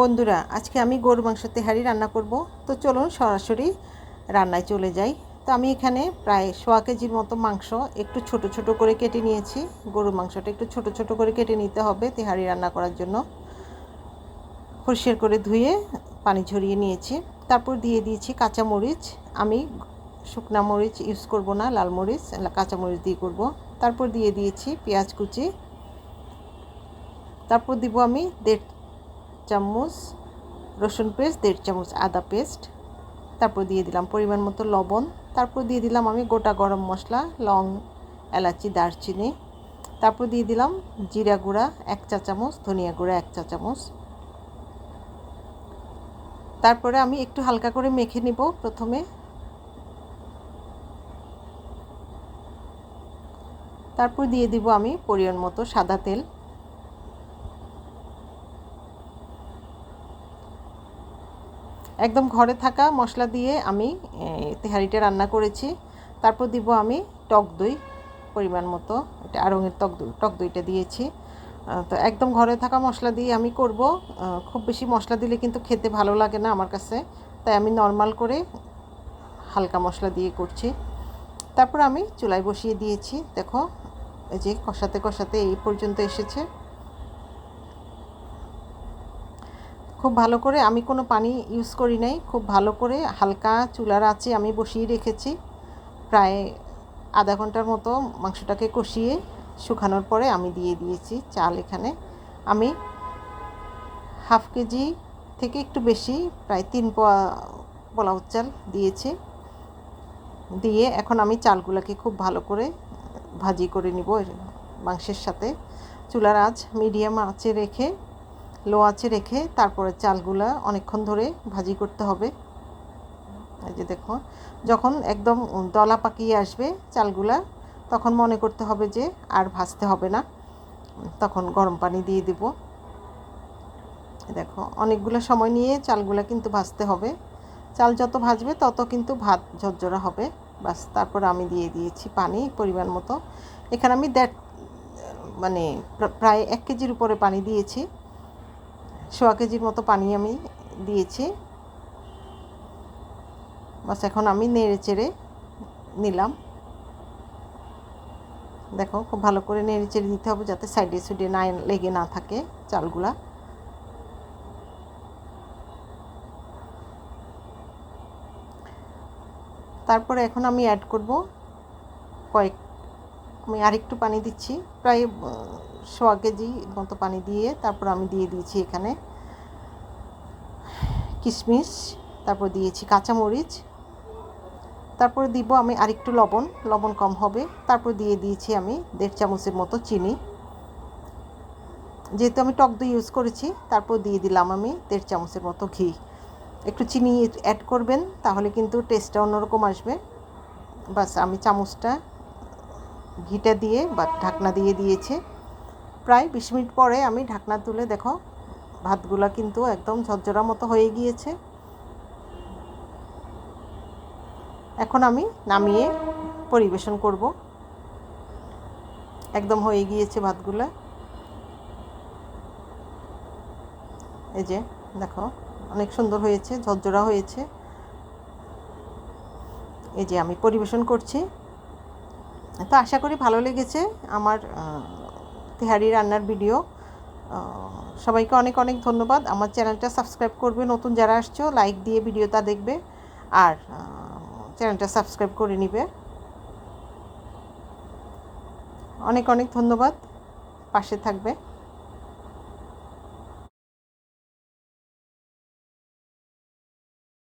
বন্ধুরা, আজকে আমি গরু মাংস তেহারি রান্না করব। তো চলুন সরাসরি রান্নায় চলে যাই। তো আমি এখানে প্রায় সোয়া কেজির মতো মাংস একটু ছোট ছোট করে কেটে নিয়েছি। গরুর মাংসটা একটু ছোট ছোট করে কেটে নিতে হবে তেহারি রান্না করার জন্য। পরিষ্কার করে ধুয়ে পানি ঝরিয়ে নিয়েছি। তারপর দিয়ে দিয়েছি কাঁচা মরিচ। আমি শুকনা মরিচ ইউজ করব না, লাল মরিচ কাঁচা মরিচ দিয়ে করব। তারপর দিয়ে দিয়েছি পেঁয়াজ কুচি। তারপর দিব আমি দেড় চামচ, রসুন পেস্ট, দেড় চামচ আদা পেস্ট, তারপর দিয়ে দিলাম পরিমাণ মতো লবণ, তারপর দিয়ে দিলাম আমি গোটা গরম মশলা, লং, এলাচি, দারচিনি, তারপর দিয়ে দিলাম জিরা গুঁড়া, এক চা চামচ, ধনিয়া গুঁড়া, এক চা চামচ। তারপরে আমি একটু হালকা করে মেখে নিব প্রথমে। তারপর দিয়ে দিব আমি পরিমাণ মতো সাদা তেল। একদম ঘরে থাকা মশলা দিয়ে আমি তেহারিটা রান্না করেছি। তারপর দিব আমি টক দই, পরিমাণ মতো। এটা আড়ঙের টক দই, টক দইটা দিয়েছি। তো একদম ঘরে থাকা মশলা দিয়ে আমি করব। খুব বেশি মশলা দিলে কিন্তু খেতে ভালো লাগে না আমার কাছে। তাই আমি নর্মাল করে হালকা মশলা দিয়ে করছি। তারপর আমি চুলায় বসিয়ে দিয়েছি। দেখো, এই যে কষাতে কষাতে এই পর্যন্ত এসেছে। খুব ভালো করে, আমি কোনো পানি ইউজ করি নাই, খুব ভালো করে হালকা চুলার আছে আমি বসিয়ে রেখেছি। প্রায় আধা ঘণ্টার মতো মাংসটাকে কষিয়ে শুকানোর পরে আমি দিয়ে দিয়েছি চাল এখানে। আমি হাফ কেজি থেকে একটু বেশি, প্রায় তিন পোয়া পোলাও চাল দিয়েছি। দিয়ে এখন আমি চালগুলোকে খুব ভালো করে ভাজি করে নিব মাংসের সাথে। চুলার আঁচ মিডিয়াম আঁচে রেখে লো আঁচে রেখে তারপরে চালগুলা অনেকক্ষণ ধরে ভাজি করতে হবে। এই যে দেখো, যখন একদম দলা পাকিয়ে আসবে চালগুলা, তখন মনে করতে হবে যে আর ভাজতে হবে না। তখন গরম পানি দিয়ে দেব। দেখো, অনেকগুলো সময় নিয়ে চালগুলা কিন্তু ভাজতে হবে। চাল যত ভাজবে তত কিন্তু ভাত ঝরঝরা হবে। বাস, তারপর আমি দিয়ে দিয়েছি পানি পরিমাণ মতো। এখানে আমি দেড় মানে প্রায় এক কেজির উপরে পানি দিয়েছি। সোয়া কেজির মতো পানি আমি দিয়েছি। বাস এখন আমি নেড়ে চেড়ে নিলাম। দেখো, খুব ভালো করে নেড়ে চেড়ে দিতে হবে যাতে সাইডে সুইডে না লেগে না থাকে চালগুলা। তারপরে এখন আমি অ্যাড করব কয়েক আমি আরেকটু পানি দিচ্ছি। প্রায় সোয়া কেজি মতো পানি দিয়ে তারপর আমি দিয়ে দিয়েছি এখানে কিশমিশ, তারপর দিয়েছি কাঁচামরিচ, তারপরে দিব আমি আরেকটু লবণ লবণ কম হবে। তারপর দিয়ে দিয়েছি আমি দেড় চামচের মতো চিনি। যেহেতু আমি টক দই ইউজ করেছি, তারপর দিয়ে দিলাম আমি দেড় চামচের মতো ঘি। একটু চিনি অ্যাড করবেন, তাহলে কিন্তু টেস্টটা অন্যরকম আসবে। বাস আমি চামচটা ঘিটা দিয়ে বা ঢাকনা দিয়ে দিয়েছে। প্রায় বিশ মিনিট পরে আমি ঢাকনা তুলে দেখো, ভাতগুলো কিন্তু একদম ঝরঝরা মতো হয়ে গিয়েছে। এখন আমি নামিয়ে পরিবেশন করব। একদম হয়ে গিয়েছে ভাতগুলো। এই যে, দেখো, অনেক সুন্দর হয়েছে, ঝরঝরা হয়েছে। এই যে আমি পরিবেশন করছি। তো আশা করি ভালো লেগেছে আমার তেহারি রান্নার ভিডিও। সবাইকে অনেক অনেক ধন্যবাদ। আমার চ্যানেলটা সাবস্ক্রাইব করবে, নতুন যারা আসছো, লাইক দিয়ে ভিডিওটা দেখবে। আর চ্যানেলটা সাবস্ক্রাইব করে নিবে। অনেক অনেক ধন্যবাদ। পাশে থাকবে।